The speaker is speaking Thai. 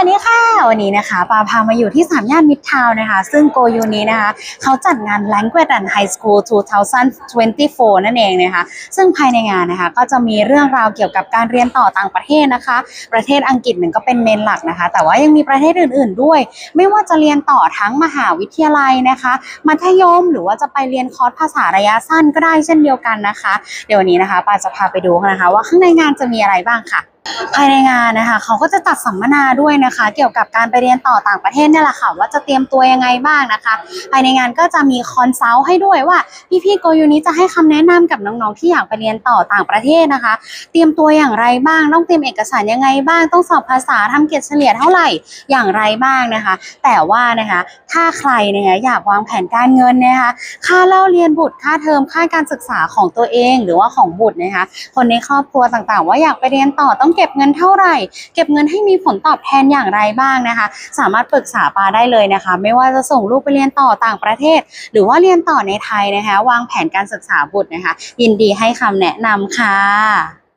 วัสดีค่ะ วันนี้นะคะปาพามาอยู่ที่สามย่านมิตรทาวน์นะคะ ซึ่งโกยูนี้นะคะเขาจัดงาน Language and High School 2024 นั่นเองนะคะ ซึ่งภายในงานนะคะก็จะมีเรื่องราวเกี่ยวกับการเรียนต่อต่างประเทศนะคะ ประเทศอังกฤษหนึ่งก็เป็นเมนหลักนะคะ แต่ว่ายังมีประเทศอื่น ๆ ด้วย ไม่ว่าจะเรียนต่อทั้งมหาวิทยาลัยนะคะ มัธยมหรือว่าจะไปเรียนคอร์สภาษาระยะสั้นก็ได้เช่นเดียวกันนะคะ เดี๋ยววันนี้นะคะปาจะพาไปดูนะคะ ว่าข้างในงานจะมีอะไรบ้างค่ะ ภายในงานนะคะเขาก็จะจัดสัมมนาด้วยนะคะ เกี่ยวกับการไปเรียนต่อต่างประเทศเนี่ยแหละค่ะว่าจะเตรียมตัวยังไงบ้างนะคะ ภายในงานก็จะมีคอนซัลท์ให้ด้วยว่าพี่ๆโกยูนี้จะให้คำแนะนำกับน้องๆที่อยากไปเรียนต่อต่างประเทศนะคะ เตรียมตัวอย่างไรบ้าง ต้องเตรียมเอกสารยังไงบ้าง ต้องสอบภาษาทำเกียรดเฉลี่ยเท่าไหร่อย่างไรบ้างนะคะ แต่ว่านะคะถ้าใครนะคะอยากวางแผนการเงินนะคะค่าเล่าเรียนบุตรค่าเทอมค่าการศึกษาของตัวเองหรือว่าของบุตรนะคะคนในครอบครัวต่างๆ ว่าอยากไปเรียนต่อต้องเก็บเงินเท่าไหร่ เก็บเงินให้มีผลตอบแทนอย่างไรบ้างนะคะ สามารถปรึกษาปาได้เลยนะคะ ไม่ว่าจะส่งลูกไปเรียนต่อต่างประเทศ หรือว่าเรียนต่อในไทยนะคะ วางแผนการศึกษาบุตรนะคะ ยินดีให้คำแนะนำค่ะ